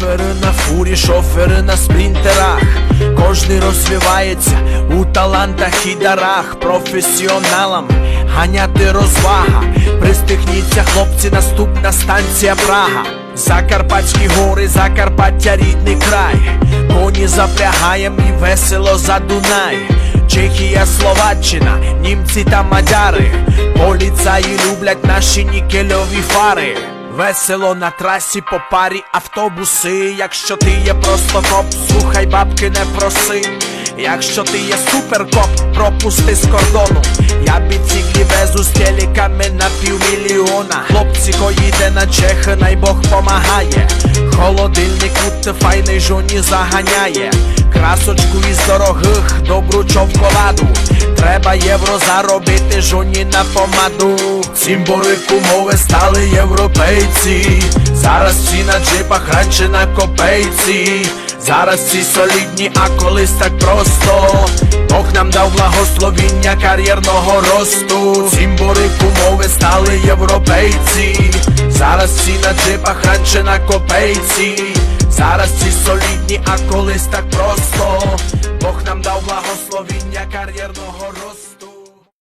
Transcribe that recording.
Шофери на фурі, шофери на спринтерах. Кожний розвивається у талантах і дарах. Професіоналам ганяти розвага. Пристигніться, хлопці, наступна станція Прага. Закарпатські гори, Закарпаття рідний край. Коні запрягаєм і весело за Дунай. Чехія, Словаччина, німці та мадяри. Поліцаї люблять наші нікельові фари. Весело на трасі по парі автобуси. Якщо ти є просто коп, слухай бабки, не проси. Якщо ти є суперкоп, пропусти з кордону. Я біциклі везу з телеками на півмільйона. Хлопці, ко їде на Чехи, най Бог помагає. Холодильник будьте файний жоні заганяє. Красочку із дорогих, добру човколаду. Треба євро заробити жоні на помаду. Цімбори умови стали європейці. Зараз всі на джипах, раніше на копейці. Зараз всі солідні, а колись так просто. Бог нам дав благословіння кар'єрного росту. Цімбори умови стали європейці. Зараз всі на джипах, раніше на копейці. Зараз ці солідні, а колись так просто. Бог нам дав благословіння кар'єрного росту.